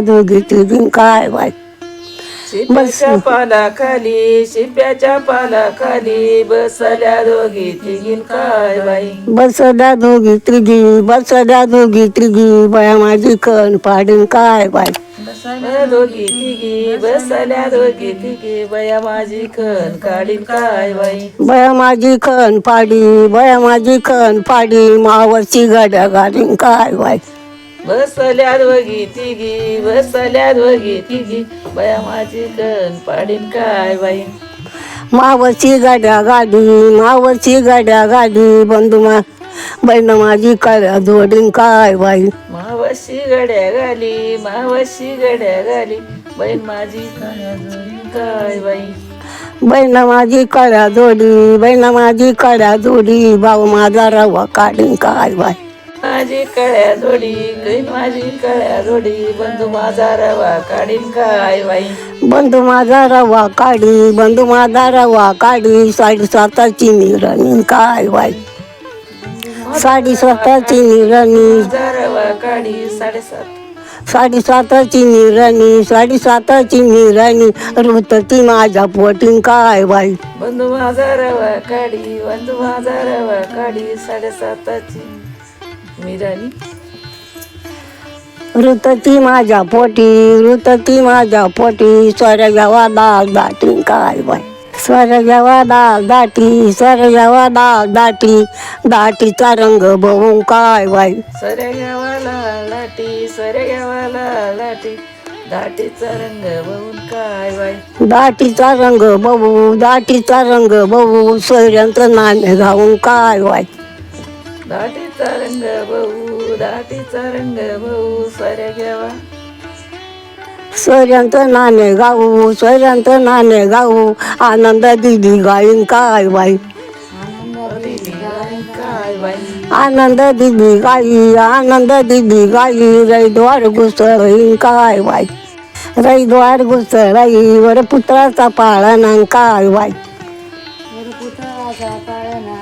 दोघी तिघी काय बाय शिप्याच्या पालाखाली शिप्याच्या पालाखाली बसल्या दोघी तिघीन काय बाई बसल्या दोघी त्रिगी बसल्या दोघी त्रिगी बाया माझी कण पाडीन काय बाय बसल्या दोघी तिघी बसल्या दोघी तिघी बया माझी खण काढीन काय बाई बया माझी कण पाडी बया माझी कण पाडी मावरची गाड्या गाडीन काय बाय बसल्या दोघी तिघी बसल्या दोघी तिघी. बया माझी खण पाडीन काय बाई? मावरची गाड्या गाडी मावरची गाड्या गाडी बंधू मा बहीण माझी कळ्या जोडीन काय बाई? मावशी गड्या घाली मावशी गड्या घाली बहीण माझी काळ्या जोडीन काय बाई? बहीण माझी कळ्या जोडी बहीण माझी कळ्या जोडी. भाऊ माझा रवा काढीन काय बाय माझी कळ्या जोडी कैन माझी कळ्या जोडी बंधू माझा रवा काढीन काय बाई? बंधू माझा रवा काढी बंधू माझा रवा काढी साडी स्वतःची निराणी काय बाय साडी स्वतःची निराणी माझा रवा काढी साडेसात साडी स्वतःची निराणी साडी स्वतःची निराणी ऋतती माझ्या पोटीन काय बाई? बंधू माझा रवा काढी बंधू माझा रवा काढी साडेसाताची मिरानी ऋतती माझ्या पोटी ऋतती माझ्या पोटी स्वर जेव्हा दाल दाटी काय बाय स्वर जेव्हा दाल दाटी स्वर जेव्हा दाल दाटी दाटीचा रंग बघून काय बाई. सऱ्या गावाला लाटी सऱ्या गावाला लाटी दाटीचा रंग बघून काय बाई. दाटीचा रंग बघू दाटीचा रंग बघू सोयऱ्यांचं नाणे घालून काय बाय दाटीचा रंग बहू दाटीचा रंग बहू सऱ्या गावा सोयऱ्यांचं नाणे गाऊ सोयऱ्यांचं नाणे गाऊ आनंद दिदी गाईन काय बाई काय बाई आनंद दिदी गाई आनंद दिदी गाई रैद्वार घुसळीन काय बाई रैद्वार घुसळी वर पुत्राचा पाळणा काय बाई वर पुत्राचा पाळणा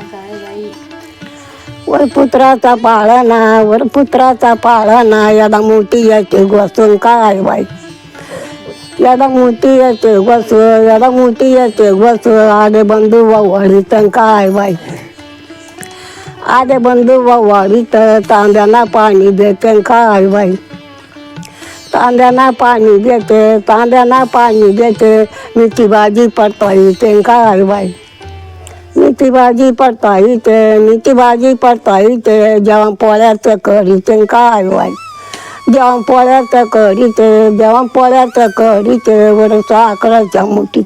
वर पुत्राचा पाळणा यादा मोठी याचे घोसून काय बाई? यादा मोठी याचे घोस यादा मोठी याचे घोस आले बंधू वावडीत काय बाई? आले बंधू वावडीत तांब्याला पाणी देते काय बाई? तांद्यांना पाणी देते तांद्यांना पाणी देते मिठी भाजी पडता येते काय बाई? ती भाजी पडता येते ती भाजी पडता येते जेव्हा करी ते काय बाई जेव्हा पोळ्याचं करीते जेव्हा करी ते वर साखराच्या मुठी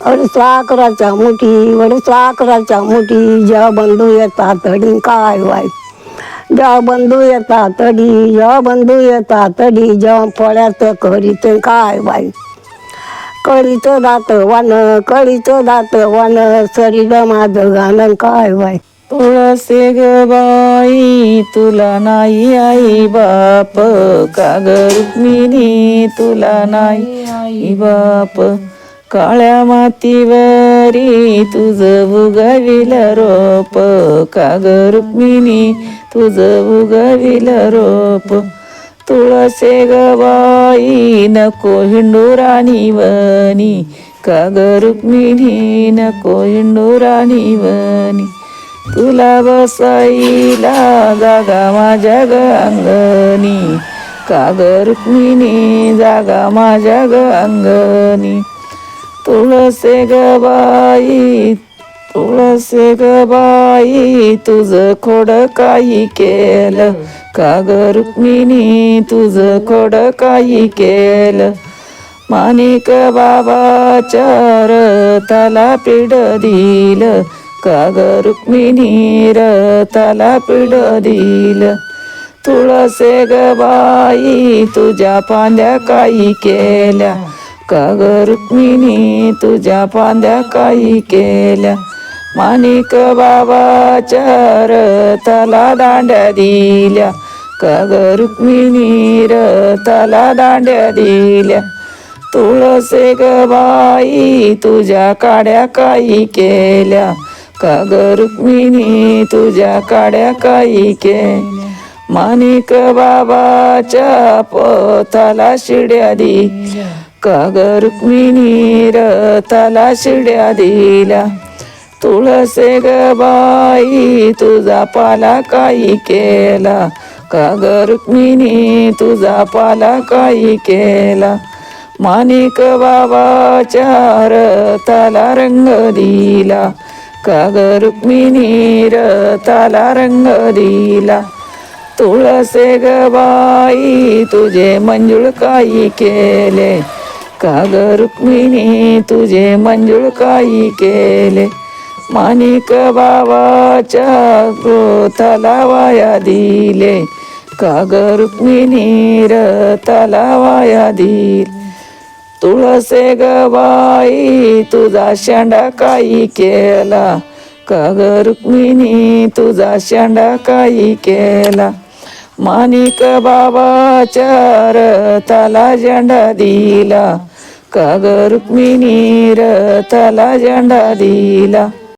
वर साखराच्या मुठी वर साखराच्या मुठी जेव्हा बंधू येतात तडी काय वाय जेव्हा बंधू येतात तडी जेव्हा बंधू येतात तडी जेव्हा पोळ्यात करी ते काय बाई कळीचं दात वान कळीचं दात वान शरीर माझं गाणं काय वाय तुळसे ग बाई तुला नाही आई बाप काग रुक्मिणी तुला नाही आई बाप? काळ्या मातीवरी तुझ उगविल रोप काग रुक्मिणी तुझ उगविल रोप? तुळसे गवाई नको हिंडुराणी वनी. काग रुक्मिणी नको हिंडुराणीवनी तुला बसाईला जागा माझ्या ग अंगणी. काग रुक्मिणी जागा माझ्या ग अंगणी. तुळसे गवाई तुळसे ग बाई तुझ खोड काही केलं. काग रुक्मिणी तुझ खोड काही केलं? माणिक बाबाच्या रथाला पिढ का काग रुक्मिणी रथाला पिढ दिल? तुळसे ग बाई तुझ्या पांद्या काही केल्या. काग रुक्मिणी तुझ्या पांद्या काही केल्या? माणिक बाबाच्या रथाला दांड्या दिल्या. काग रुक्मिणी रथाला दांड्या दिल्या. तुळसे ग बाई तुझ्या काड्या काही केल्या. का रुक्मिणी तुझ्या काड्या काही के माणिक बाबाच्या पोताला शिड्या दिल्या. का ग रुक्मिणी रथाला शिड्या दिल्या. तुळसे ग बाई तुझा पाला काही केला. का ग रुक्मिणी तुझा पाला काही केला. माणिक बाबाच्या रथाला रंग दिला. का ग रुक्मिणी रथाला रंग दिला. तुळसे ग बाई तुझे मंजुळ काही केले. का ग रुक्मिणी तुझे मंजुळ काही केले. माणिक बाबाच्या क्रोथाला वाया दिले. का ग रुक्मिणी रथाला वाया दिल. तुळसे ग बाई तुझा शेंडा काही केला. का रुक्मिणी तुझा शेंडा काही केला. माणिक बाबाच्या रथाला झेंडा दिला. का ग रुक्मिणी रथाला झेंडा दिला.